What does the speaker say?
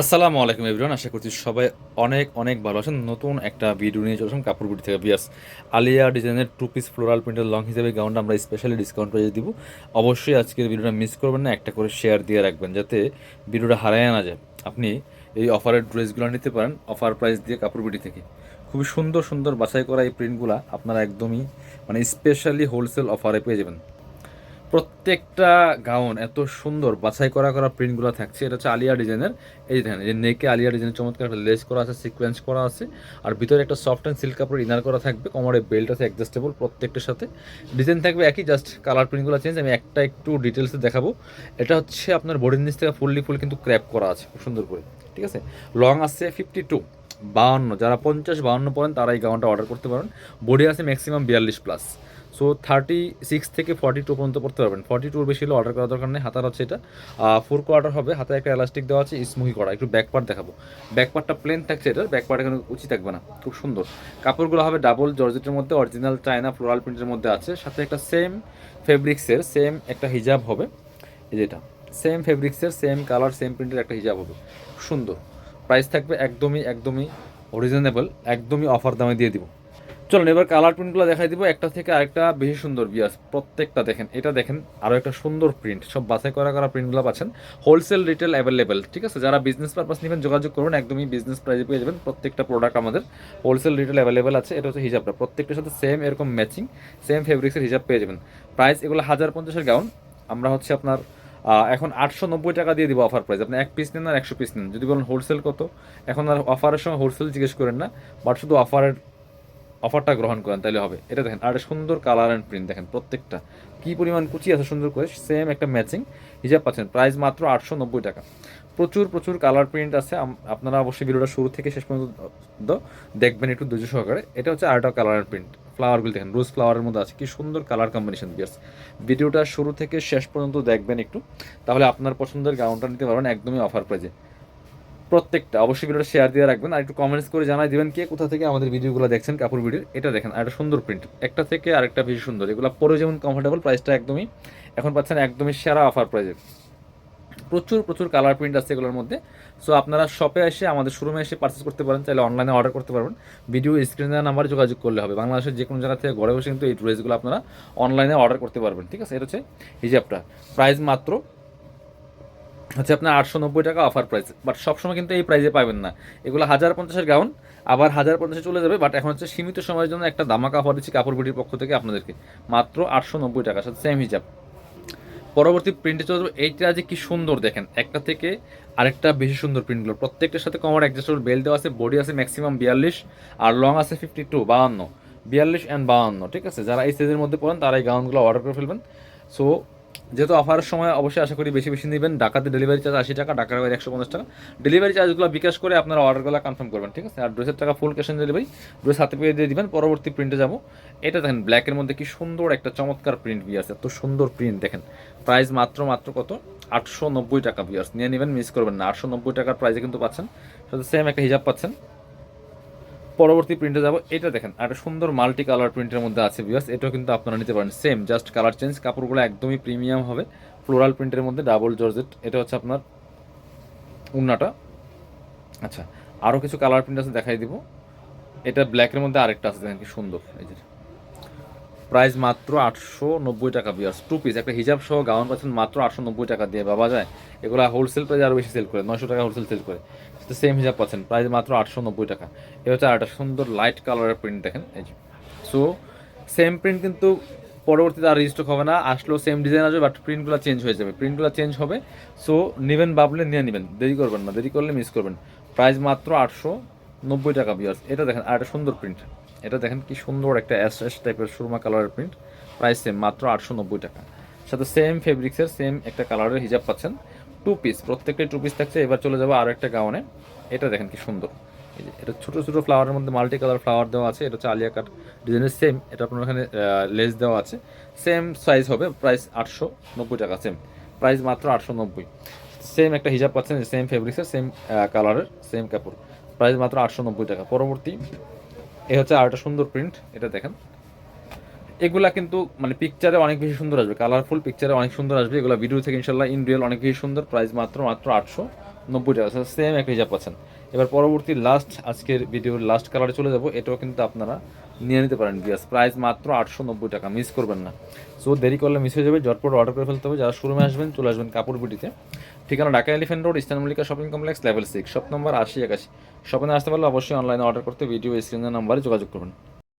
আসসালামু আলাইকুম এভরিওয়ান, আশা করছি সবাই অনেক অনেক ভালো আছেন। নতুন একটা ভিডিও নিয়ে চলেছেন কাপড় বুটি থেকে। বিয়াস আলিয়া ডিজাইনের টু পিস ফ্লোরাল প্রিন্টের লং হিসেবে গাউনটা আমরা স্পেশালি ডিসকাউন্ট প্রাইজে দিব। অবশ্যই আজকের ভিডিওটা মিস করবেন না, একটা করে শেয়ার দিয়ে রাখবেন যাতে ভিডিওটা হারায় না যায়। আপনি এই অফারের ড্রেসগুলো নিতে পারেন অফার প্রাইস দিয়ে কাপড় বুটি থেকে। খুবই সুন্দর সুন্দর বাছাই করা এই প্রিন্টগুলো আপনারা একদমই মানে স্পেশালি হোলসেল অফারে পেয়ে যাবেন। প্রত্যেকটা গাউন এত সুন্দর বাছাই করা করা প্রিন্টগুলো থাকছে। এটা হচ্ছে আলিয়া ডিজাইনের। এই দেখেন যে নেকে আলিয়া ডিজাইনের চমৎকার একটা লেস করা আছে সিকোয়েন্স করা আছে। আর ভিতরে একটা সফট অ্যান্ড সিল্ক কাপড় ইনার করা থাকবে। কোমরে বেল্ট আছে অ্যাডজাস্টেবল প্রত্যেকটার সাথে। ডিজাইন থাকবে একই জাস্ট কালার প্রিন্টগুলো চেঞ্জ আমি একটা একটু ডিটেলসে দেখাবো। এটা হচ্ছে আপনার বডির নিচ থেকে ফুললি ফুল কিন্তু ক্র্যাপ করা আছে, খুব সুন্দর করে। ঠিক আছে? লং আছে ফিফটি টু বাউন্ন যারা পঞ্চাশ বাউন্ন পড়েন তারা এই গাউনটা অর্ডার করতে পারেন। বডি আছে ম্যাক্সিমাম বিয়াল্লিশ প্লাস সো থার্টি সিক্স থেকে ফর্টি টু পর্যন্ত পড়তে পারবেন। ফর্টি টুর বেশি হলে অর্ডার করার দরকার নেই, হাতার হচ্ছে এটা। ফোর কোয়ার্টার হবে হাতে একটা এলাস্টিক দেওয়া আছে স্মুহি করা। একটু ব্যাক পার্ট দেখাবো। ব্যাক পার্টটা প্লেন থাকছে এটার ব্যাক পার্ট এখানে উচিত থাকবে না, খুব সুন্দর। কাপড়গুলো হবে ডাবল জর্জেটের মধ্যে অরিজিনাল চায়না ফ্লোরাল প্রিন্টের মধ্যে আছে। সাথে একটা সেম ফেব্রিক্সের সেম একটা হিজাব হবে। এই যেটা সেম ফেব্রিক্সের সেম কালার সেম প্রিন্টের একটা হিজাব হবে। সুন্দর। প্রাইস থাকবে একদমই একদমই রিজনেবল একদমই অফার দামে দিয়ে দিব। চলুন, এবার কালার প্রিন্টগুলো দেখাই দিব। একটা থেকে আরেকটা বেশি সুন্দর বিয়াস প্রত্যেকটা দেখেন। এটা দেখেন আরও একটা সুন্দর প্রিন্ট সব বাছাই করা করা প্রিন্টগুলো পাচ্ছেন। হোলসেল রিটেল অ্যাভেলেবেল ঠিক আছে? যারা বিজনেস পারপাস নেবেন, যোগাযোগ করুন, একদমই বিজনেস প্রাইজে পেয়ে যাবেন প্রত্যেকটা প্রোডাক্ট আমাদের। হোলসেল রিটেল অ্যাভেলেবেল আছে, এটা হচ্ছে হিজাবটা। প্রত্যেকটার সাথে সেম এরকম ম্যাচিং সেম ফেব্রিক্সের হিজাব পেয়ে যাবেন। প্রাইস এগুলো হাজার পঞ্চাশের গাউন আমরা হচ্ছে আপনার এখন আটশো নব্বই টাকা দিয়ে দিব অফার প্রাইস আপনি এক পিস নেন আর একশো পিস নেন। যদি বলেন হোলসেল কত? এখন আর অফারের সময় হোলসেল জিজ্ঞেস করেন না। বাট শুধু অফারের অফারটা গ্রহণ করেন, তাহলে হবে। এটা দেখেন, আর সুন্দর কালার অ্যান্ড প্রিন্ট দেখেন প্রত্যেকটা। কি পরিমাণ কুচি আছে সুন্দর করে সেম একটা ম্যাচিং হিজাব পাচ্ছেন প্রাইস মাত্র আটশো নব্বই টাকা। প্রচুর প্রচুর কালার প্রিন্ট আছে আপনারা অবশ্যই ভিডিওটা শুরু থেকে শেষ পর্যন্ত দেখবেন একটু ধৈর্য সহকারে। এটা হচ্ছে আরেকটা কালার অ্যান্ড প্রিন্ট ফ্লাওয়ারগুলো দেখেন রোজ ফ্লাওয়ারের মধ্যে আছে, কি সুন্দর কালার কম্বিনেশন বিয়ার্স ভিডিওটা শুরু থেকে শেষ পর্যন্ত দেখবেন একটু, তাহলে আপনার পছন্দের গাউনটা নিতে পারবেন একদমই অফার প্রাইজে প্রত্যেকটা, অবশ্যই ভিডিওটা শেয়ার দিয়ে রাখবেন। আর একটু কমেন্টস করে জানাই দিবেন কে কোথা থেকে আমাদের ভিডিওগুলো দেখছেন কাপড় ভিডিও এটা দেখেন, আর একটা সুন্দর প্রিন্ট একটা থেকে আরেকটা বেশি সুন্দর। এগুলো পরে যেমন কমফোর্টেবল প্রাইসটা একদমই এখন পাচ্ছেন একদমই সেরা অফার প্রাইজে প্রচুর প্রচুর কালার প্রিন্ট আছে এগুলোর মধ্যে। সো আপনারা শপে এসে, আমাদের শোরুমে এসে পারচেস করতে পারেন, চাইলে অনলাইনে অর্ডার করতে পারবেন। ভিডিও স্ক্রিনে নাম্বার যোগাযোগ করলে হবে। বাংলাদেশের যে কোনো জায়গা থেকে ঘরে বসে কিন্তু এই ড্রেসগুলো আপনারা অনলাইনে অর্ডার করতে পারবেন। ঠিক আছে? এটা হচ্ছে হিজাবটা। প্রাইস মাত্র হচ্ছে আপনার আটশো নব্বই টাকা অফার প্রাইস বাট সবসময় কিন্তু এই প্রাইসে পাবেন না। এগুলো হাজার পঞ্চাশের গাউন আবার হাজার পঞ্চাশে চলে যাবে বাট এখন হচ্ছে সীমিত সময়ের জন্য একটা দামাকা অফার দিচ্ছি কাপড় বিটির পক্ষ থেকে আপনাদেরকে। মাত্র আটশো নব্বই টাকা, সাথে সেম হিসাব। পরবর্তী প্রিন্টে চলে যাবে। এইটা যে কি সুন্দর দেখেন, একটা থেকে আরেকটা বেশি সুন্দর প্রিন্টগুলো প্রত্যেকটার সাথে কমার অ্যাডজাস্টেবল বেল্ট দেওয়া আছে বডি আছে ম্যাক্সিমাম বিয়াল্লিশ, আর লং আছে ফিফটি টু বাহান্ন। বিয়াল্লিশ অ্যান্ড বাহান্ন, ঠিক আছে? যারা এই সাইজের মধ্যে পড়েন তারা এই গাউনগুলো অর্ডার করে ফেলবেন। সো যেহেতু অফারের সময় অবশ্যই আশা করি বেশি বেশি নেবেন। ঢাকাতে ডেলিভারি চার্জ আশি টাকা ঢাকার বাইরে একশো পঞ্চাশ টাকা। ডেলিভারি চার্জগুলো বিকাশ করে আপনারা অর্ডারগুলো কনফার্ম করবেন, ঠিক আছে? আর ড্রেসের টাকা full cash on delivery dress হাতে পেয়ে দিয়ে দিবেন। পরবর্তী প্রিন্টে যাব। এটা দেখেন ব্ল্যাকের মধ্যে কি সুন্দর একটা চমৎকার প্রিন্ট বি আছে এত সুন্দর প্রিন্ট দেখেন। প্রাইস মাত্র মাত্র কত? আটশো নব্বই টাকা বিয়ার্স নিয়ে নেবেন মিস করবেন না। আটশো নব্বই টাকার প্রাইসে কিন্তু পাচ্ছেন। সেম একটা হিজাব পাচ্ছেন। পরবর্তী প্রিন্টে যাব। এটা দেখেন একটা সুন্দর মাল্টি কালার প্রিন্টের মধ্যে আছে বিয়াস এটাও কিন্তু আপনারা নিতে পারেন। সেম জাস্ট কালার চেঞ্জ কাপড়গুলো একদমই প্রিমিয়াম হবে। ফ্লোরাল প্রিন্টের মধ্যে ডাবল জর্জেট। এটা হচ্ছে আপনার উন্নাটা। আচ্ছা আরও কিছু কালার প্রিন্ট আছে, দেখাই দিব। এটা ব্ল্যাকের মধ্যে আরেকটা আছে, দেখেন কি সুন্দর, এই যে। প্রাইস মাত্র আটশো নব্বই টাকা বিয়ার্স টু পিস একটা হিজাব সহ গাউন পাচ্ছেন মাত্র আটশো নব্বই টাকা দিয়ে। বাবা যায়, এগুলো হোলসেল প্রাইস আরও বেশি সেল করে, নয়শো টাকা হোলসেল সেল করে। তো সেম হিজাব পাচ্ছেন প্রাইস মাত্র আটশো নব্বই টাকা। এ হচ্ছে আর একটা সুন্দর লাইট কালারের প্রিন্ট দেখেন, এই যে। সো সেম প্রিন্ট কিন্তু পরবর্তীতে আর রিস্টক হবে না, আসলেও সেম ডিজাইন আসবে বাট প্রিন্টগুলো চেঞ্জ হয়ে যাবে। প্রিন্টগুলো চেঞ্জ হবে সো নেবেন বাবলে নিয়ে নেবেন, দেরি করবেন না, দেরি করলে মিস করবেন। প্রাইস মাত্র আটশো নব্বই টাকা বিয়ার্স এটা দেখেন, আর একটা সুন্দর প্রিন্ট এটা দেখেন কি সুন্দর একটা অ্যাশ অ্যাশ টাইপের সুরমা কালারের প্রিন্ট প্রাইস সেম মাত্র আটশো নব্বই টাকা। সাথে সেম ফেব্রিক্সের সেম একটা কালারের হিজাব পাচ্ছেন। টু পিস প্রত্যেকটাই টু পিস থাকছে। এবার চলে যাব আরও একটা গাউনে এটা দেখেন কি সুন্দর। এটা ছোটো ছোটো ফ্লাওয়ারের মধ্যে মাল্টি কালার ফ্লাওয়ার দেওয়া আছে। এটা হচ্ছে আলিয়া কাট ডিজাইনের সেম এটা আপনার এখানে লেস দেওয়া আছে। সেম সাইজ হবে প্রাইস আটশো নব্বই টাকা সেম প্রাইস মাত্র আটশো নব্বই। সেম একটা হিজাব পাচ্ছেন সেম ফেব্রিক্সের সেম কালারের সেম কাপড়। প্রাইস মাত্র আটশো নব্বই টাকা। পরবর্তী এ হচ্ছে আর একটা সুন্দর প্রিন্ট এটা দেখেন। এগুলা কিন্তু মানে পিকচারে অনেক বেশি সুন্দর আসবে কালারফুল পিকচারে অনেক সুন্দর আসবে। এগুলো ভিডিও থেকে ইনশাল্লাহ ইন রিয়েল অনেক বেশি সুন্দর প্রাইস মাত্র মাত্র আটশো। নব্বই টাকা সেম একটা হিজাব পাচ্ছেন। এবার পরবর্তী লাস্ট আজকের ভিডিওর লাস্ট কালারে চলে যাব। এটাও কিন্তু আপনারা নিয়ে নিতে পারেন বিয়াস প্রাইস মাত্র আটশো নব্বই টাকা মিস করবেন না। সো দেরি করলে মিস হয়ে যাবে। জটপট অর্ডার করে ফেলতে হবে। যারা শোরুমে আসবেন, চলে আসবেন কাপড় বিটিতে ঠিকানা Dhaka elephant road eastern Mallika shopping complex level six shop number আশি একাশি। শপিংয়ে আসতে পারলে অবশ্যই অনলাইনে অর্ডার করতে ভিডিও স্ক্রিনের নাম্বারে যোগাযোগ করবেন।